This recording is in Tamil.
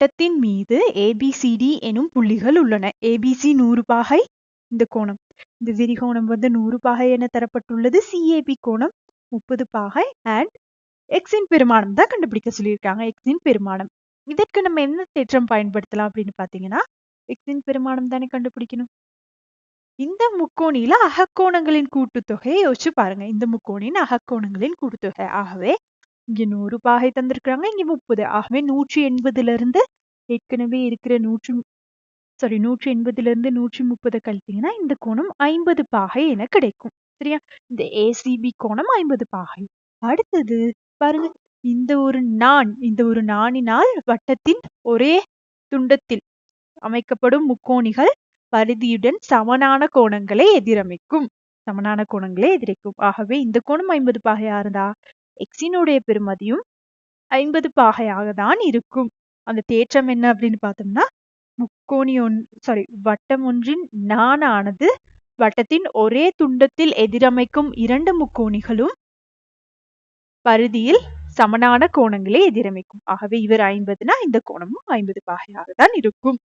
வட்டத்தின் மீது ஏபிசிடி எனும் புள்ளிகள் உள்ளன. ஏபிசி நூறு பாகை இந்த கோணம். இந்த விரிகோணம் வந்து நூறு பாகை என தரப்பட்டுள்ளது. சிஏபி கோணம் முப்பது பாகை அண்ட் எக்ஸின் பெருமானம் தான் கண்டுபிடிக்க சொல்லியிருக்காங்க. எக்ஸின் பெருமானம். இதற்கு நம்ம என்ன தேற்றம் பயன்படுத்தலாம் அப்படின்னு பாத்தீங்கன்னா எக்ஸின் பெருமானம் தானே கண்டுபிடிக்கணும். இந்த முக்கோணியில அகக்கோணங்களின் கூட்டுத்தொகையை யோசிச்சு பாருங்க. இந்த முக்கோணின் அகக்கோணங்களின் கூட்டுத்தொகை. ஆகவே இங்க நூறு பாகை தந்திருக்கிறாங்க. இங்க முப்பது. ஆகவே நூற்றி எண்பதுல இருந்து ஏற்கனவே இருக்கிற நூற்றி சாரி நூற்றி எண்பதுல இருந்து நூற்றி முப்பதை கழித்தீங்கன்னா இந்த கோணம் ஐம்பது பாகை என கிடைக்கும். சரியா? இந்த ஏசிபி கோணம் ஐம்பது பாகை. அடுத்தது பாருங்க. இந்த ஒரு நாண் இந்த ஒரு நாணினால் வட்டத்தின் ஒரே துண்டத்தில் அமைக்கப்படும் முக்கோணிகள் பரிதியுடன் சமனான கோணங்களை எதிரமைக்கும். சமனான கோணங்களை எதிரைக்கும் ஆகவே இந்த கோணம் ஐம்பது பாகையா இருந்தா எக்ஸினுடைய பெருமதியும் ஐம்பது பாகையாக தான் இருக்கும். அந்த தேற்றம் என்ன அப்படின்னு பார்த்தோம்னா முக்கோணி ஒன் சாரி வட்டம் ஒன்றின் நாணானது வட்டத்தின் ஒரே துண்டத்தில் எதிரமைக்கும் இரண்டு முக்கோணிகளும் பருதியில் சமனான கோணங்களை எதிரமைக்கும். ஆகவே இவர் ஐம்பதுனா இந்த கோணமும் ஐம்பது பாகையாக தான் இருக்கும்.